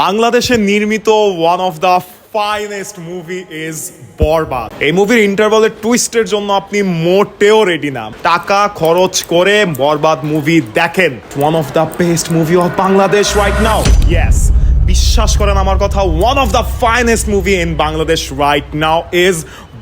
বাংলাদেশে নির্মিত one of the finest movie is Borbaad এই মুভির ইন্টারভালের টুইস্টের জন্য আপনি মোটেও রেডি না। টাকা খরচ করে বরবাদ মুভি দেখেন। One of the best movie of Bangladesh right now yes বিশ্বাস করেন আমার কথা one of the finest movie in Bangladesh right now is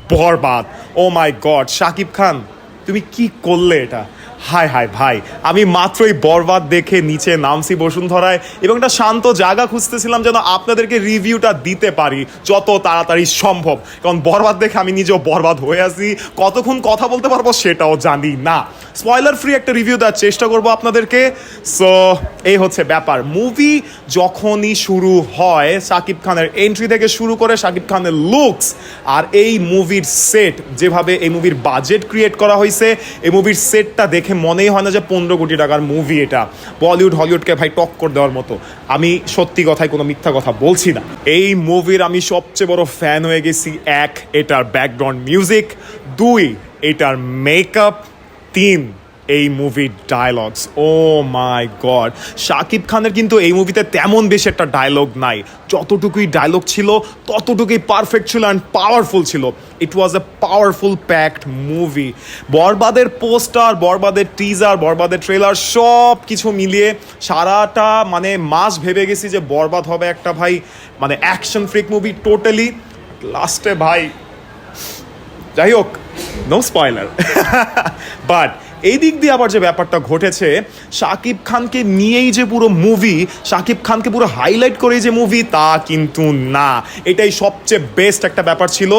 Borbaad oh my god Shakib Khan তুমি কি করলে এটা? হাই হাই ভাই, আমি মাত্রই বরবাদ দেখে নিচে নামছি বসুন্ধরায় এবং একটা শান্ত জায়গা খুঁজতেছিলাম যেন আপনাদেরকে রিভিউটা দিতে পারি যত তাড়াতাড়ি সম্ভব। কারণ বরবাদ দেখে আমি নিজেও বরবাদ হয়ে আছি, কতক্ষণ কথা বলতে পারব সেটাও জানি না। স্পয়লার ফ্রি একটা রিভিউ দেওয়ার চেষ্টা করব আপনাদেরকে। সো এই হচ্ছে ব্যাপার। মুভি যখনই শুরু হয় শাকিব খানের এন্ট্রি থেকে শুরু করে শাকিব খানের লুকস আর এই মুভির সেট যেভাবে এই মুভির বাজেট ক্রিয়েট করা হয়েছে এই মুভির সেটটা দেখে মনেই হয় না যে পনেরো কোটি টাকার মুভি এটা। বলিউড হলিউডকে ভাই টক করে দেওয়ার মতো। আমি সত্যি কথায় কোনো মিথ্যা কথা বলছি না। এই মুভির আমি সবচেয়ে বড় ফ্যান হয়ে গেছি, এক, এটার ব্যাকগ্রাউন্ড মিউজিক দুই, এটার মেকআপ তিন এই মুভির dialogues oh my god Shakib খানের কিন্তু এই মুভিতে তেমন বেশি একটা ডায়লগ নাই। যতটুকুই ডায়লগ ছিল, ততটুকুই পারফেক্ট ছিল অ্যান্ড পাওয়ারফুল ছিল। It was a powerful packed movie বরবাদের পোস্টার বরবাদের টিজার বরবাদের ট্রেলার সব কিছু মিলিয়ে সারাটা মানে মাস ভেবে গেছি যে বরবাদ হবে একটা ভাই মানে অ্যাকশন ফ্রিক মুভি টোটালি লাস্টে ভাই, যাই হোক নো স্পয়লার বাট এই দিক দিয়ে আবার যে ব্যাপারটা ঘটেছে, শাকিব খানকে নিয়েই যে পুরো মুভি শাকিব খানকে পুরো হাইলাইট করে যে মুভি তা কিন্তু না। এটাই সবচেয়ে বেস্ট একটা ব্যাপার ছিল।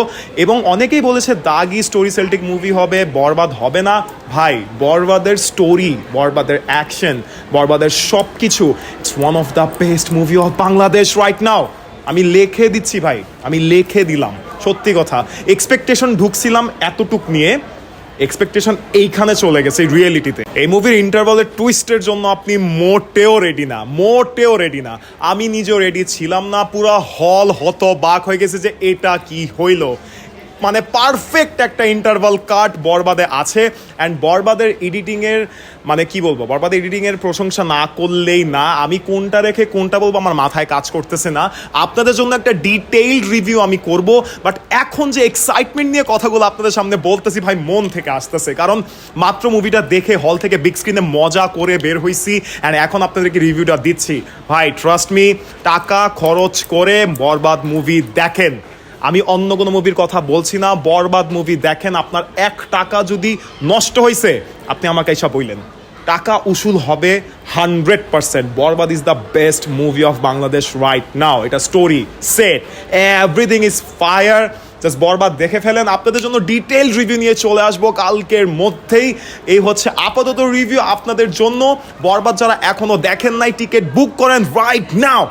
এবং অনেকেই বলেছে, দাগি স্টোরি সেল্টিক মুভি হবে, বরবাদ হবে না। ভাই, বরবাদের স্টোরি বরবাদের অ্যাকশন বরবাদের সব কিছু it's one of the best movie of Bangladesh right now আমি লেখে দিচ্ছি ভাই, আমি লেখে দিলাম। সত্যি কথা এক্সপেকটেশন ঢুকছিলাম এতটুক নিয়ে। এক্সপেকটেশন এইখানে চলে গেছে, এই রিয়েলিটিতে এই মুভির ইন্টারভালের টুইস্টের জন্য আপনি মোটেও রেডি না, মোটেও রেডি না। আমি নিজেও রেডি ছিলাম না, পুরা হল হত বাক হয়ে গেছে যে এটা কি হইল। মানে পারফেক্ট একটা ইন্টারভাল কাট বরবাদে আছে অ্যান্ড বরবাদের এডিটিংয়ের মানে কি বলব, বরবাদের এডিটিংয়ের প্রশংসা না করলেই না। আমি কোনটা রেখে কোনটা বলব আমার মাথায় কাজ করতেছে না। আপনাদের জন্য একটা ডিটেইলড রিভিউ আমি করব বাট এখন যে এক্সাইটমেন্ট নিয়ে কথাগুলো আপনাদের সামনে বলতেছি ভাই, মন থেকে আসতেছে। কারণ মাত্র মুভিটা দেখে হল থেকে বিগ স্ক্রিনে মজা করে বের হইছি অ্যান্ড এখন আপনাদেরকে রিভিউটা দিচ্ছি। ভাই ট্রাস্ট মি টাকা খরচ করে বরবাদ মুভি দেখেন। আমি অন্য কোনো মুভির কথা বলছি না। বরবাদ মুভি দেখেন, আপনার এক টাকা যদি নষ্ট হয়েছে আপনি আমাকে এসব বললেন টাকা উসুল হবে hundred percent. Borbaad is the best movie of Bangladesh right now এটা story set everything is fire just Borbaad দেখে ফেলেন। আপনাদের জন্য ডিটেল রিভিউ নিয়ে চলে আসব কালকের মধ্যেই। এই হচ্ছে আপাতত রিভিউ আপনাদের জন্য। বরবাদ যারা এখনও দেখেন নাই টিকিট বুক করেন রাইট নাও!